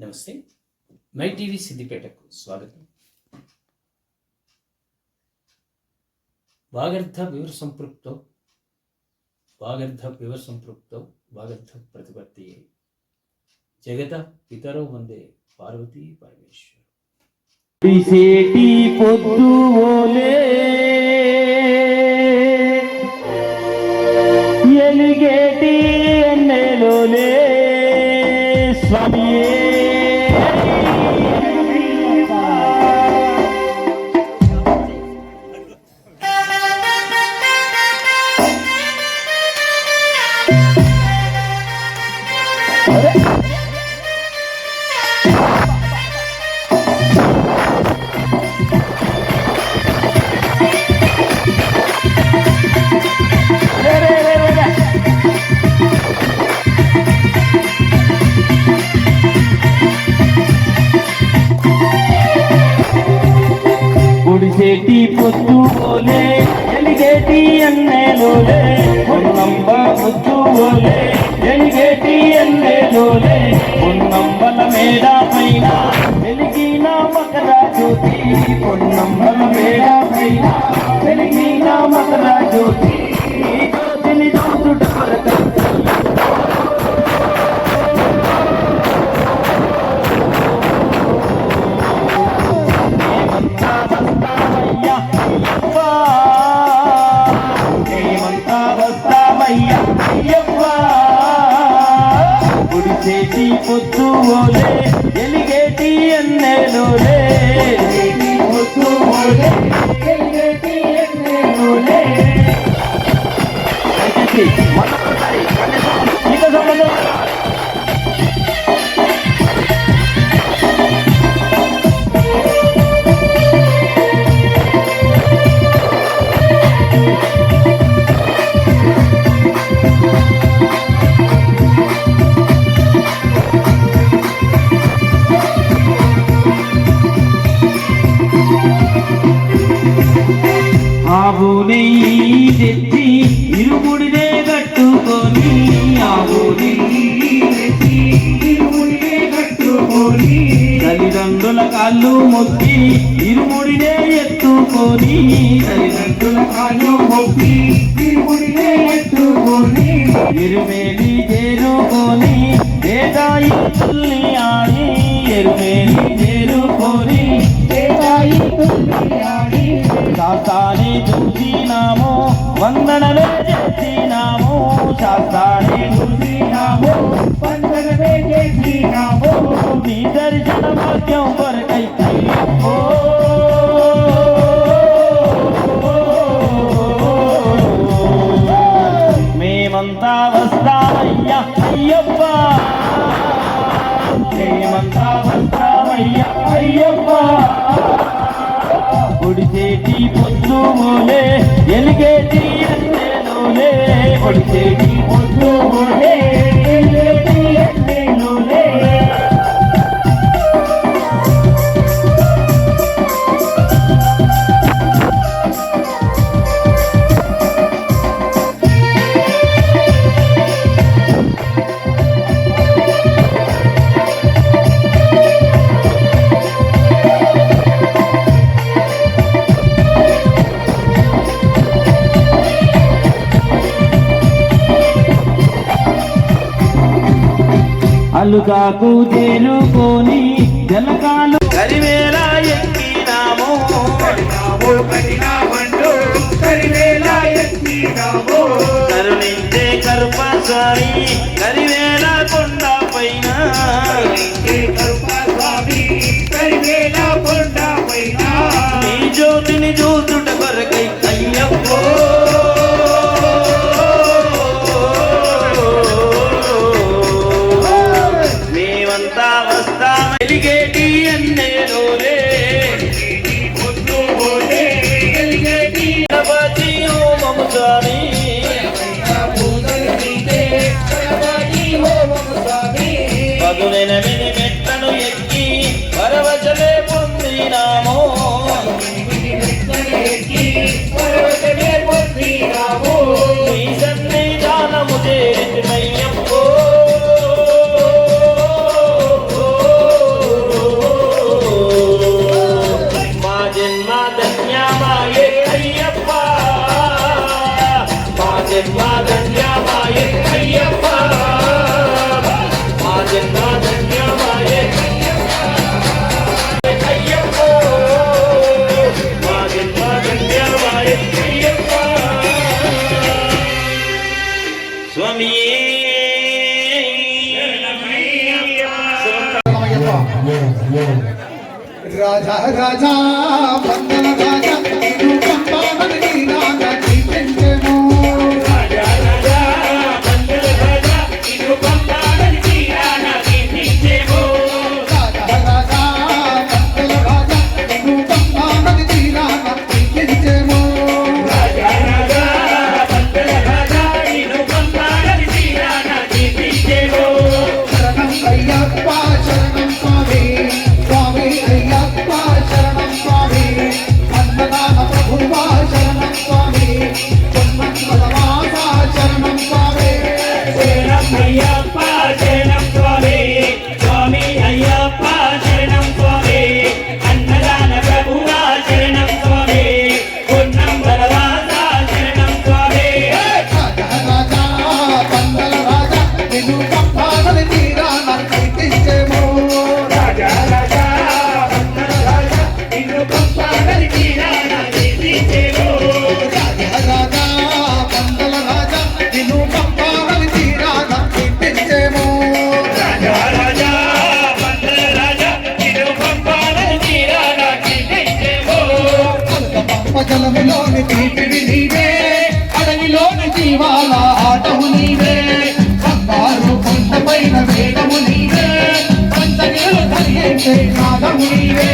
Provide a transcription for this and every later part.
నమస్తే. My TV సిద్దిపేటకు స్వాగతం. వాగర్థ వివర సంపృక్తో వాగర్థ వివర సంపృక్తో వాగర్థ ప్రతిపత్తి జగత పితరో వందే పార్వతీ పరమేశ్వర్. పొద్దు ఓలే. ఎలిగేటి ఎన్నెలోలే స్వామియే. పొద్దు ఓలే ఎలిగేటి ఎన్నెలోలే ఉన్నంబ పొద్దు ఓలే ఎలిగేటి ఎన్నెలోలే ఉన్నంబల మేడ పైన వెలిగిన మకర జ్యోతి పొన్నంబల మేడ పైన వెలిగిన మకర జ్యోతి. గుడిసేటి పొద్దు ఓలే ఎలిగేటి ఎన్నెలోలే పొద్దు ఓలే ఎలిగేటి దయచేసి మరొకసారి మీకు సంబంధం ఆవు నెయ్యి తెచ్చి ఇరుముడినే కట్టుకొని ఆవు నెయ్యి తెచ్చి ఇరుముడినే కట్టుకొని తల్లిదండ్రుల కాళ్ళు మొక్కి ఇరుముడినే ఎత్తుకొని తల్లిదండ్రుల కాళ్ళు మొక్కి ఇరుముడినే ఎత్తుకొని ఎరుమేలి చేరుకొని ఏదాయి తుల్లి ఆడి ఎరుమేలి చేరుకొని ఏదాయి తుల్లి ఆడి. శాస్త్రాన్ని చూసినాము వందనమే చేసినాము శాస్త్ర పొడిచేటి పొద్దు అలుగాకు చేరుకొని జలకాలు కరివేల ఎక్కినాము. కరుణించే కరివేల राजा అడవి తీపిడి నీవే అడవిలోని జీవాల ఆటము నీవే. బంగారు కొండపైన వేగము నీవే పంచగేలు కలిగే నాగము నీవే.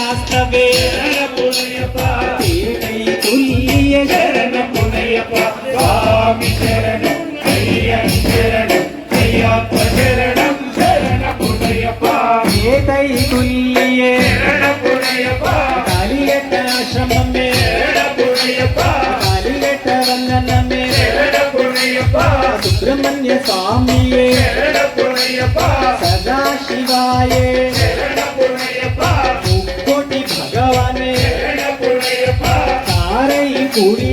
சாஸ்தவே புனையப்பா தீனை துல்லிய சரண புனையப்பா சுவாமி சரணம் ஐயன் சுப்பிரமணிய சுவாமியே. சரண புனையப்பா por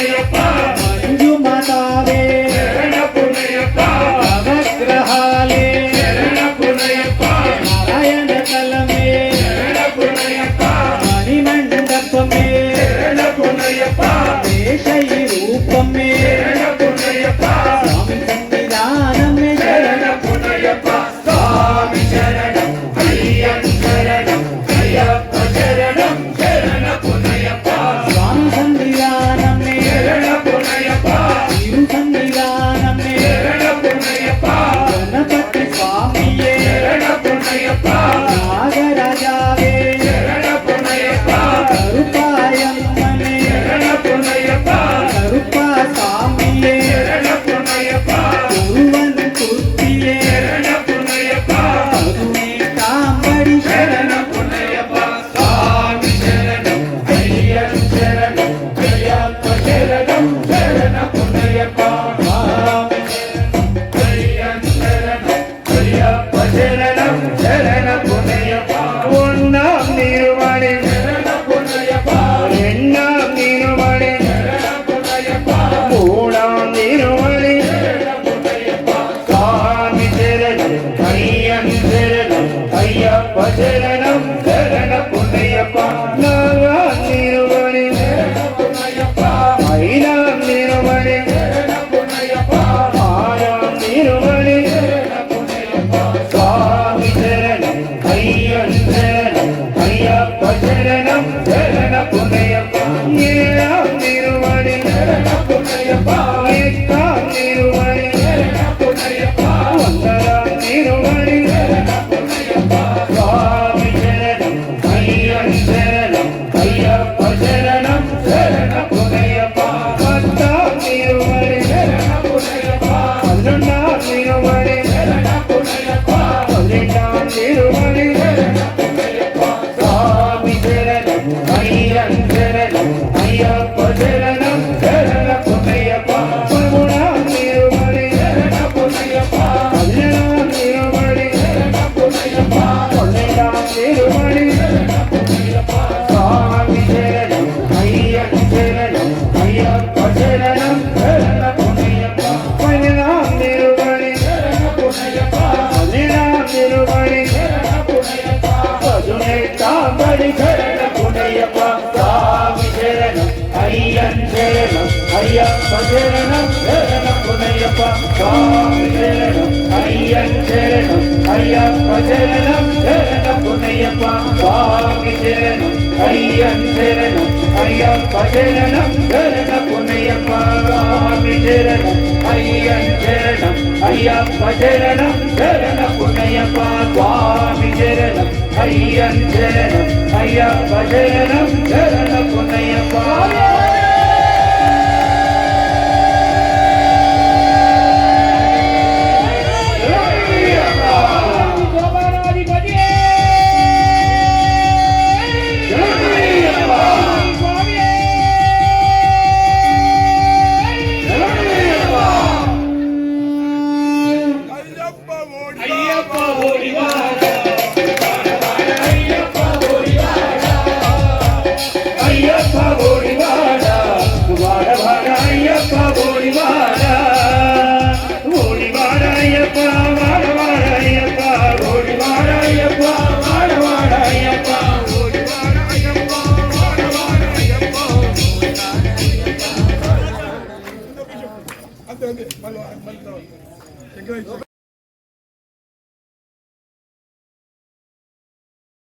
Thank you. mujer era con ella. சேரணம் Ayyappa சேரணம் சேரணம் புனையப்பா Swami சேரணம் iron சேரணம் Ayyappa சேரணம் சேரணம் புனையப்பா Swami சேரணம் iron சேரணம் Ayyappa சேரணம் சேரணம் புனையப்பா Swami சேரணம் iron சேரணம் Ayyappa சேரணம் சேரண புனையப்பா Swami சேரணம்